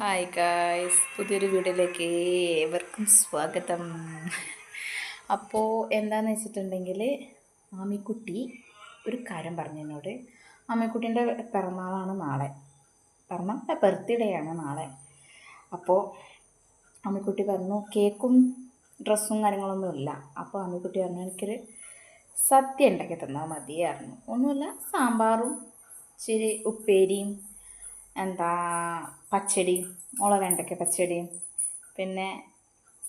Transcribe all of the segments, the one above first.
Hi guys പുതിയൊരു വീഡിയോയിലേക്ക് ഏവർക്കും സ്വാഗതം. അപ്പോൾ എന്താണെന്ന് വെച്ചിട്ടുണ്ടെങ്കിൽ ആമിക്കുട്ടി ഒരു കാര്യം പറഞ്ഞു എന്നോട്. ആമിക്കുട്ടീന്റെ പിറന്നാളാണ് നാളെ. പിറന്നാൾ ബർത്ത്ഡേ ആണ് നാളെ. അപ്പോൾ ആമിക്കുട്ടി പറഞ്ഞു കേക്കും ഡ്രസ്സും കാര്യങ്ങളൊന്നുമില്ല അപ്പോൾ ആമിക്കുട്ടി പറഞ്ഞു എനിക്കൊരു സദ്യ ഉണ്ടാക്കി തന്നാൽ മതിയായിരുന്നു. ഒന്നുമില്ല സാമ്പാറും ഇച്ചിരി ഉപ്പേരിയും എന്താ പച്ചടി മുളക് വെണ്ടയ്ക്ക പച്ചടിയും പിന്നെ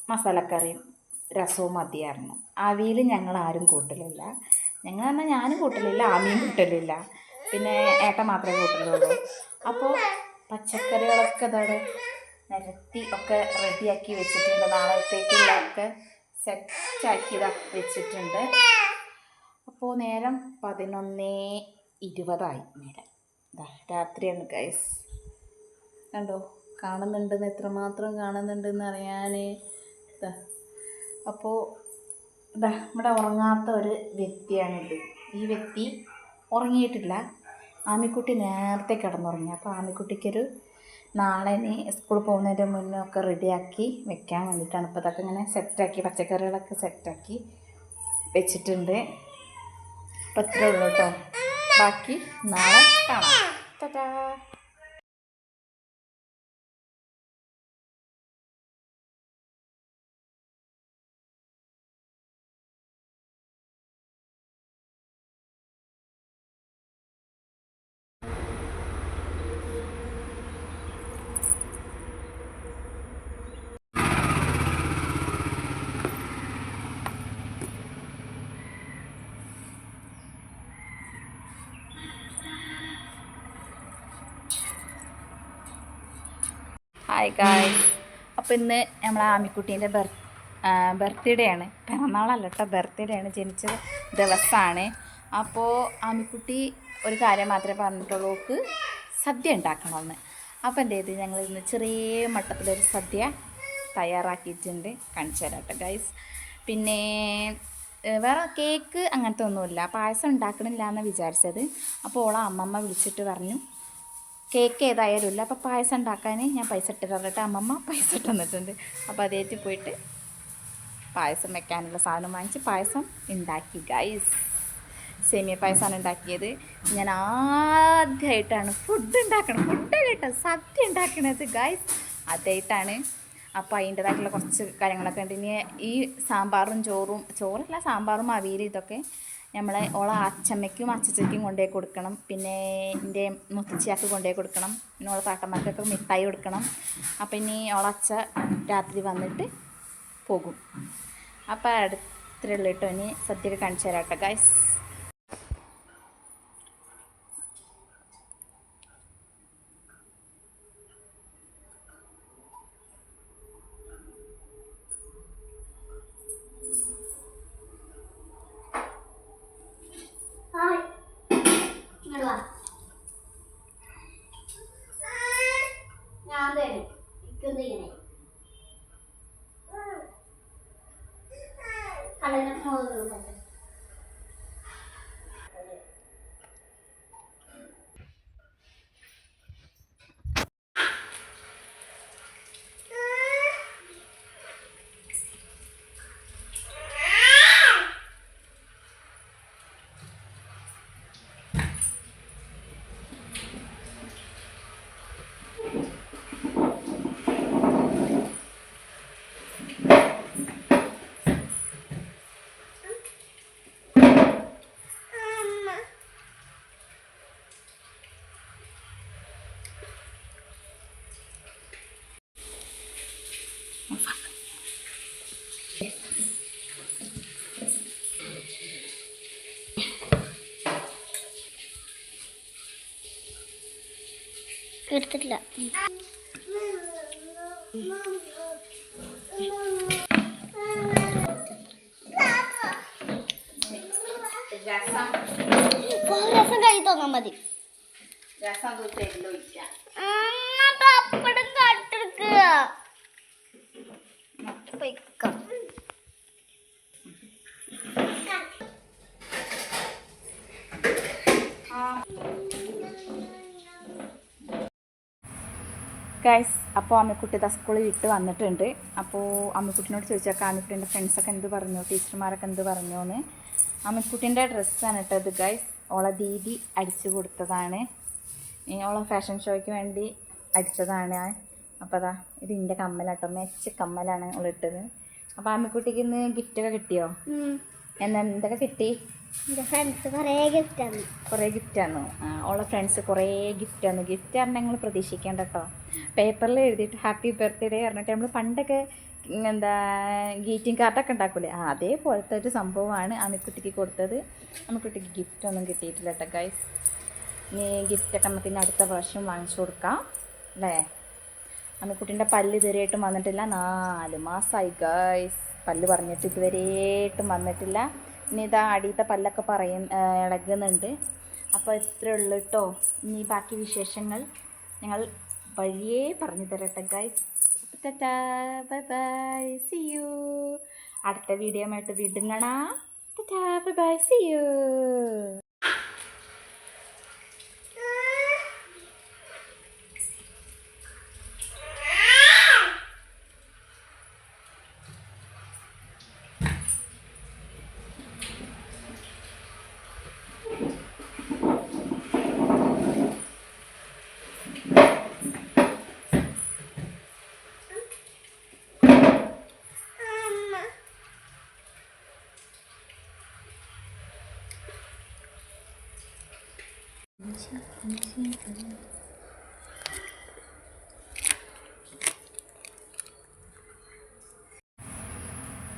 മസാലക്കറിയും രസവും മതിയായിരുന്നു. അവിയൽ ഞങ്ങൾ ആരും കൂട്ടലില്ല. ഞങ്ങൾ പറഞ്ഞാൽ ഞാനും കൂട്ടലില്ല ആമിയും കൂട്ടലില്ല. പിന്നെ ഏട്ടൻ മാത്രമേ കൂട്ടലുള്ളൂ. അപ്പോൾ പച്ചക്കറികളൊക്കെ ഇതോടെ നിരത്തി ഒക്കെ റെഡിയാക്കി വെച്ചിട്ടുണ്ട്. നാളത്തേക്കുള്ളതൊക്കെ സെറ്റാക്കി വെച്ചിട്ടുണ്ട്. അപ്പോൾ നേരം പതിനൊന്നേ ഇരുപതായി നേരം. രാത്രിയാണ് ഗൈസ് കണ്ടോ? കാണുന്നുണ്ടെന്ന് എത്രമാത്രം കാണുന്നുണ്ടെന്ന് അറിയാൻ അപ്പോൾ ഇതാ ഇവിടെ ഉറങ്ങാത്ത ഒരു വ്യക്തിയാണിത്. ഈ വ്യക്തി ഉറങ്ങിയിട്ടില്ല. ആമിക്കുട്ടി നേരത്തെ കിടന്നുറങ്ങി. അപ്പോൾ ആമിക്കുട്ടിക്കൊരു നാളെ ഇനി സ്കൂളിൽ പോകുന്നതിന്റെ മുന്നേ ഒക്കെ റെഡിയാക്കി വെക്കാൻ വേണ്ടിയിട്ടാണ്. ഇപ്പോൾ അതൊക്കെ ഇങ്ങനെ സെറ്റാക്കി പച്ചക്കറികളൊക്കെ സെറ്റാക്കി വെച്ചിട്ടുണ്ട്. അപ്പോൾ ഇത്രയേ ഉള്ളൂ കേട്ടോ ബാക്കി നാളെ കാണാം ടാറ്റാ ഹായ് ഗായ് അപ്പോൾ ഇന്ന് നമ്മളെ ആമിക്കുട്ടീന്റെ ബർ ബർത്ത്ഡേ ആണ്. പിറന്നാളല്ല കേട്ടോ ബർത്ത്ഡേ ആണ്. ജനിച്ച ദിവസമാണ് അപ്പോൾ ആമിക്കുട്ടി ഒരു കാര്യം മാത്രമേ പറഞ്ഞിട്ടുള്ളൂ. ഓക്ക് സദ്യ ഉണ്ടാക്കണമെന്ന്. അപ്പോൾ എന്റെ ഇത് ഞങ്ങൾ ഇന്ന് ചെറിയ മട്ടത്തിലൊരു സദ്യ തയ്യാറാക്കിയിട്ടുണ്ട്. കാണിച്ചു തരാം കേട്ടോ ഗൈസ് പിന്നെ വേറെ കേക്ക് അങ്ങനത്തെ ഒന്നുമില്ല. പായസം ഉണ്ടാക്കണില്ല എന്ന് വിചാരിച്ചത്. അപ്പോൾ ഓളെ അമ്മമ്മ വിളിച്ചിട്ട് പറഞ്ഞു. കേക്ക് ഏതായാലും ഇല്ല. അപ്പോൾ പായസം ഉണ്ടാക്കാൻ ഞാൻ പൈസ ഇട്ട് തന്നിട്ട് അമ്മമ്മ പൈസ ഇട്ട് തന്നിട്ടുണ്ട് അപ്പോൾ അതേറ്റ് പോയിട്ട് പായസം വെക്കാനുള്ള സാധനം വാങ്ങിച്ച് പായസം ഉണ്ടാക്കി ഗൈസ് സേമിയ പായസമാണ് ഉണ്ടാക്കിയത്. ഞാൻ ആദ്യമായിട്ടാണ് ഫുഡ് ഉണ്ടാക്കണം ഫുഡ് കേട്ടോ സദ്യ ഉണ്ടാക്കണത് ഗൈസ് അതായിട്ടാണ് അപ്പോൾ അതിന്റെതായിട്ടുള്ള കുറച്ച് കാര്യങ്ങളൊക്കെ ഉണ്ട്. ഇനി ഈ സാമ്പാറും ചോറും ചോറല്ല സാമ്പാറും അവിയലും ഇതൊക്കെ നമ്മളെ ഓളെ അച്ഛമ്മയ്ക്കും അച്ഛച്ചയ്ക്കും കൊണ്ടുപോയി കൊടുക്കണം. പിന്നെ എന്റെ മുത്തച്ഛിയാക്ക് കൊണ്ടുപോയി കൊടുക്കണം. പിന്നെ ഓളെ താട്ടന്മാർക്കൊക്കെ മിഠായി കൊടുക്കണം. അപ്പം ഇനി ഓളെ അച്ഛ രാത്രി വന്നിട്ട് പോകും. അപ്പോൾ അടുത്തുള്ള കേട്ടോ. ഇനി സദ്യയൊക്കെ കാണിച്ചു തരാം കേട്ടോ ഗൈസ് I don't know. എടുത്തിട്ടില്ല. രസം. കൈ തോന്നാ മതി. രസം അമ്മ പപ്പടം കാട്ടെടുക്കുക ഗൈസ് അപ്പോൾ അമ്മക്കുട്ടി ദ സ്കൂളിൽ വിട്ട് വന്നിട്ടുണ്ട്. അപ്പോൾ അമ്മക്കുട്ടിനോട് ചോദിച്ചേക്കാം അമ്മിക്കുട്ടീന്റെ ഫ്രണ്ട്സൊക്കെ എന്ത് പറഞ്ഞു? ടീച്ചർമാരൊക്കെ എന്ത് പറഞ്ഞു എന്ന് അമ്മക്കുട്ടിന്റെ ഡ്രസ്സാണ് കേട്ടോ ഇത് ഗൈസ് ഓളെ ദീദി അടിച്ചു കൊടുത്തതാണ്. ഓളെ ഫാഷൻ ഷോയ്ക്ക് വേണ്ടി അടിച്ചതാണ്. അപ്പോൾ അതാ ഇത് എന്റെ കമ്മലാട്ടോ. മെച്ച കമ്മലാണ് ഓളിട്ടത്. അപ്പോൾ അമ്മക്കുട്ടിക്ക് ഇന്ന് ഗിഫ്റ്റൊക്കെ കിട്ടിയോ? എന്നാ എന്തൊക്കെ കിട്ടി? എന്റെ ഫ്രണ്ട്സ് കുറേ ഗിഫ്റ്റ് ആണ് കുറേ ഗിഫ്റ്റാണ് ഓളെ ഫ്രണ്ട്സ് കുറേ ഗിഫ്റ്റാണ് ഗിഫ്റ്റ് ആണ് നിങ്ങൾ പ്രതീക്ഷിക്കേണ്ട കേട്ടോ പേപ്പറിൽ എഴുതിയിട്ട് ഹാപ്പി ബർത്ത്ഡേ പറഞ്ഞിട്ട് നമ്മൾ പണ്ടൊക്കെ എന്താ ഗീറ്റിംഗ് കാർഡൊക്കെ ഉണ്ടാക്കൂലേ? ആ അതേപോലത്തെ ഒരു സംഭവമാണ് അമ്മിക്കുട്ടിക്ക് കൊടുത്തത്. അമ്മിക്കുട്ടിക്ക് ഗിഫ്റ്റൊന്നും കിട്ടിയിട്ടില്ല കേട്ടോ ഗൈസ് ഇനി ഗിഫ്റ്റൊക്കെ നമുക്ക് ഇനി അടുത്ത വർഷം വാങ്ങിച്ചു കൊടുക്കാം. അല്ലേ? അമ്മിക്കുട്ടീന്റെ പല്ല് ഇതുവരെയായിട്ടും വന്നിട്ടില്ല. നാല് മാസമായി ഗൈസ് പല്ല് പറഞ്ഞിട്ട് ഇതുവരെയായിട്ടും വന്നിട്ടില്ല. ഇനി ഇതാ അടിയത്തെ പല്ലൊക്കെ പറയും ഇളകുന്നുണ്ട്. അപ്പോൾ ഇത്രയേ ഉള്ളൂ കേട്ടോ ഇനി ബാക്കി വിശേഷങ്ങൾ ഞങ്ങൾ വഴിയേ പറഞ്ഞു തരട്ടെ guys bye bye see you അടുത്ത വീഡിയോ ആയിട്ട് വിടുങ്ങണ bye bye see you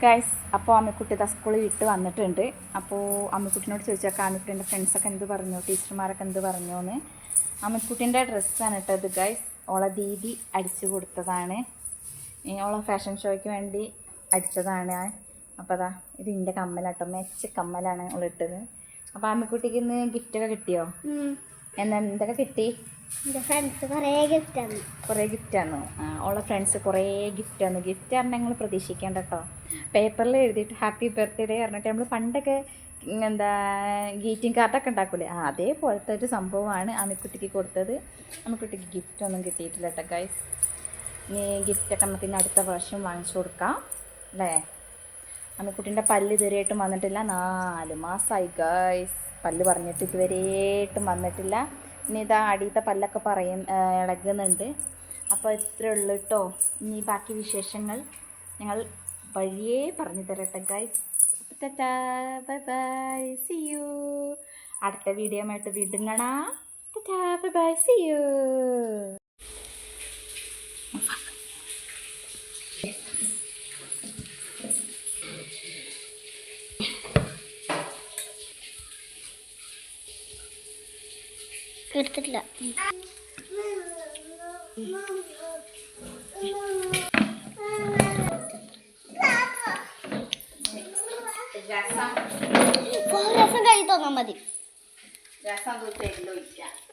guys അപ്പോൾ അമ്മിക്കുട്ടി ദ സ്കൂളിൽ വിട്ട് വന്നിട്ടുണ്ട്. അപ്പോൾ അമ്മിക്കുട്ടിനോട് ചോദിച്ചേക്കാം അമ്മിക്കുട്ടീന്റെ ഫ്രണ്ട്സൊക്കെ എന്ത് പറഞ്ഞു? ടീച്ചർമാരൊക്കെ എന്ത് പറഞ്ഞു എന്ന് അമ്മിക്കുട്ടീന്റെ ഡ്രസ്സാണ് കേട്ടോ ഇത് ഗൈസ് ഓള ദീദി അടിച്ചു കൊടുത്തതാണ്. ഓളെ ഫാഷൻ ഷോയ്ക്ക് വേണ്ടി അടിച്ചതാണ്. അപ്പോൾ അതാ ഇത് എന്റെ കമ്മലാട്ടോ. മെച്ച കമ്മലാണ് ഓളിട്ടത് അപ്പോൾ അമ്മിക്കുട്ടിക്ക് ഇന്ന് ഗിഫ്റ്റൊക്കെ കിട്ടിയോ? എന്നാ എന്തൊക്കെ കിട്ടി? എന്റെ ഫ്രണ്ട്സ് കുറേ ഗിഫ്റ്റ് ആണ് കുറേ ഓളെ ഫ്രണ്ട്സ് കുറേ ഗിഫ്റ്റാണ് ഗിഫ്റ്റ് ആണ് നിങ്ങൾ പ്രതീക്ഷിക്കേണ്ട കേട്ടോ പേപ്പറിൽ എഴുതിയിട്ട് ഹാപ്പി ബർത്ത്ഡേ പറഞ്ഞിട്ട് നമ്മൾ പണ്ടൊക്കെ എന്താ ഗ്രീറ്റിംഗ് കാർഡൊക്കെ ഉണ്ടാക്കൂലേ? ആ അതേപോലത്തെ ഒരു സംഭവമാണ് അമ്മിക്കുട്ടിക്ക് കൊടുത്തത്. അമ്മിക്കുട്ടിക്ക് ഗിഫ്റ്റ് ഒന്നും കിട്ടിയിട്ടില്ല കേട്ടോ ഗൈസ് ഇനി ഗിഫ്റ്റൊക്കെ നമുക്ക് ഇനി അടുത്ത പ്രാവശ്യം വാങ്ങിച്ചു കൊടുക്കാം. അല്ലേ? അമ്മിക്കുട്ടീന്റെ പല്ല് ഇതുവരെയായിട്ടും വന്നിട്ടില്ല. നാല് മാസമായി ഗൈസ് പല്ല് പറഞ്ഞിട്ട് ഇതുവരെയായിട്ടും വന്നിട്ടില്ല. ഇനി ഇതാ അടിയത്തെ പല്ലൊക്കെ പറയും ഇളകുന്നുണ്ട്. അപ്പോൾ ഇത്രേ ഉള്ളൂ കേട്ടോ ഇനി ബാക്കി വിശേഷങ്ങൾ ഞങ്ങൾ വഴിയേ പറഞ്ഞു തരട്ടെ guys tata bye bye see you അടുത്ത വീഡിയോ ആയിട്ട് കാണാം. Tata bye bye see you എടുത്തിട്ടില്ല. രസം. കൈ തോന്നാ മതി. രസം തരുന്നില്ല അമ്മ പപ്പടം